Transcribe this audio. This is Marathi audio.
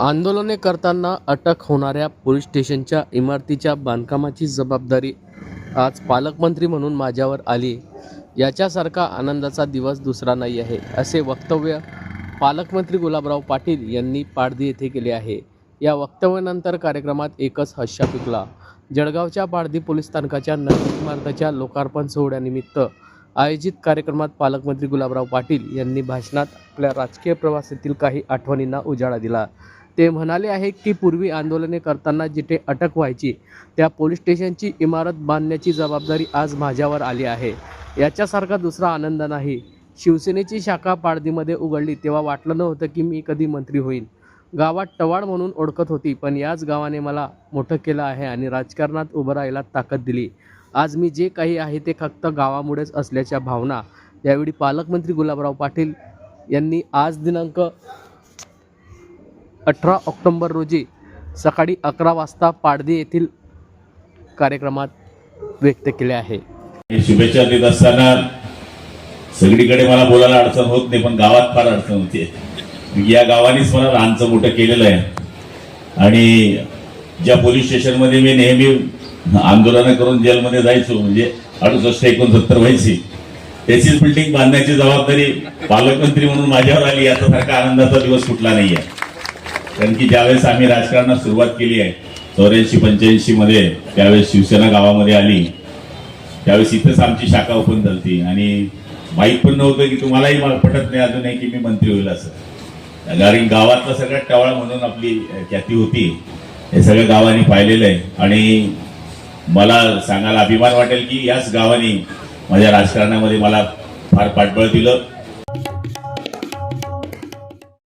आंदोलने करताना अटक होणाऱ्या पोलीस स्टेशनच्या इमारतीच्या बांधकामाची जबाबदारी आज पालकमंत्री म्हणून माझ्यावर आली. याच्यासारखा आनंदाचा दिवस दुसरा नाही आहे असे वक्तव्य पालकमंत्री गुलाबराव पाटील यांनी पाडदी येथे केले आहे. या वक्तव्यानंतर कार्यक्रमात एकच हर्षा पिकला. जळगावच्या पाडदी पोलीस स्थानकाच्या नवीन इमारताच्या लोकार्पण सोहळ्यानिमित्त आयोजित कार्यक्रमात पालकमंत्री गुलाबराव पाटील यांनी भाषणात आपल्या राजकीय प्रवासातील काही आठवणींना उजाळा दिला. ते म्हणाले आहे की पूर्वी आंदोलने करताना जिथे अटक व्हायची त्या पोलीस स्टेशनची इमारत बांधण्याची जबाबदारी आज माझ्यावर आली आहे. याच्यासारखा दुसरा आनंद नाही. शिवसेनेची शाखा पाडदीमध्ये उघडली तेव्हा वाटलं नव्हतं की मी कधी मंत्री होईन. गावात टवाळ म्हणून ओळखत होती पण याच गावाने मला मोठं केलं आहे आणि राजकारणात उभं राहायला ताकद दिली. आज मी जे काही आहे ते फक्त गावामुळेच असल्याच्या भावना. यावेळी पालकमंत्री गुलाबराव पाटील यांनी आज दिनांक अठरा ऑक्टोंबर रोजी सकाळी अकरा वाजता पाडदे येथील कार्यक्रमात व्यक्त केले आहे. शुभेच्छा देत असताना सगळीकडे मला बोलायला अडचण होत नाही पण गावात फार अडचण होते. या गावानेच मला लहानचं मोठं केलेलं आहे. आणि ज्या पोलीस स्टेशनमध्ये मी नेहमी आंदोलनं करून जेलमध्ये जायचो म्हणजे अडुसष्ट एकोणसत्तर व्हायची त्याचीच बिल्डिंग बांधण्याची जबाबदारी पालकमंत्री म्हणून माझ्यावर आली याचा सारखा आनंदाचा दिवस कुठला नाही आहे कारण की ज्यावेळेस आम्ही राजकारणात सुरुवात केली आहे चौऱ्याऐंशी पंच्याऐंशी मध्ये त्यावेळेस शिवसेना गावामध्ये आली. त्यावेळेस इथंच आमची शाखा ओपन झाली आणि माहीत पण नव्हतं की तुम्हालाही मला पटत नाही अजूनही की मी मंत्री होईल असं. कारण गावातलं सगळ्यात टवाळ म्हणून आपली ख्याती होती. हे सगळं गावाने पाहिलेलं आहे. आणि मला सांगायला अभिमान वाटेल की याच गावाने माझ्या राजकारणामध्ये मला फार पाठबळ दिलं.